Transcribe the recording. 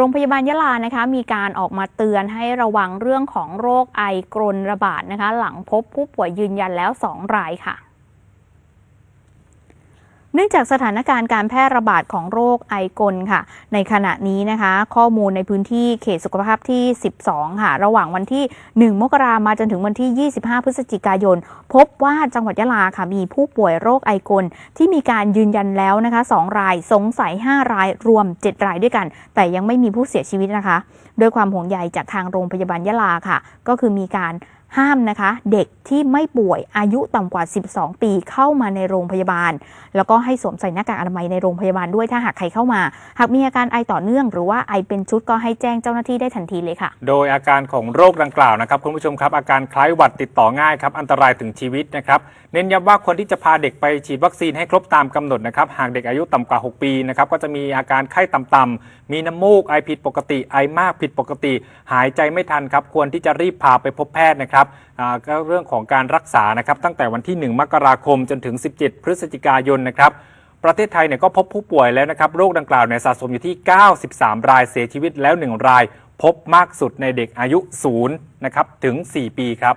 โรงพยาบาลยะลานะคะ มีการออกมาเตือนให้ระวังเรื่องของโรคไอกรนระบาดนะคะ หลังพบผู้ป่วยยืนยันแล้ว 2 รายค่ะ เนื่องจากสถานการณ์การแพร่ระบาดของโรคไอกลค่ะ ในขณะนี้นะคะ ข้อมูลในพื้นที่เขตสุขภาพที่ 12 ค่ะ ระหว่างวันที่ 1 มกรามาจนถึงวันที่ 25 พฤศจิกายน พบว่าจังหวัดยะลาค่ะ มีผู้ป่วยโรคไอกล ที่มีการยืนยันแล้วนะคะ 2 รายสงสัย 5 รายรวม 7 รายด้วยกัน แต่ยังไม่มีผู้เสียชีวิตนะคะ ด้วยความห่วงใยจากทางโรงพยาบาลยะลาค่ะ ก็คือมีการ ห้ามนะคะ เด็กที่ไม่ป่วยอายุต่ำกว่า 12 ปีเข้ามาในโรงพยาบาล แล้วก็ให้สวมใส่หน้ากากอนามัยในโรงพยาบาลด้วยถ้าหากใครเข้ามา หากมีอาการไอต่อเนื่อง หรือว่าไอเป็นชุดก็ให้แจ้งเจ้าหน้าที่ได้ทันทีเลยค่ะ โดยอาการของโรคดังกล่าวนะครับคุณผู้ชมครับอาการคล้ายหวัดติดต่อง่ายครับอันตรายถึงชีวิตนะครับเน้นย้ำว่าคนที่จะพาเด็กไปฉีดวัคซีนให้ครบตามกำหนดนะครับหากเด็กอายุต่ำกว่า 6 ปีนะครับก็จะมีอาการไข้ต่ำๆมีน้ำมูกไอผิดปกติไอมากผิดปกติ หายใจไม่ทันครับควรที่จะรีบพาไปพบแพทย์นะครับครับก็เรื่องของการรักษานะครับตั้งแต่วันที่ 1 มกราคมจนถึง 17 พฤศจิกายนนะครับประเทศไทยเนี่ยก็พบผู้ป่วยแล้วนะครับโรคดังกล่าวเนี่ยสะสมอยู่ที่ 93 รายเสียชีวิตแล้ว 1 ราย พบมากสุดในเด็กอายุ0นะครับถึง 4 ปีครับ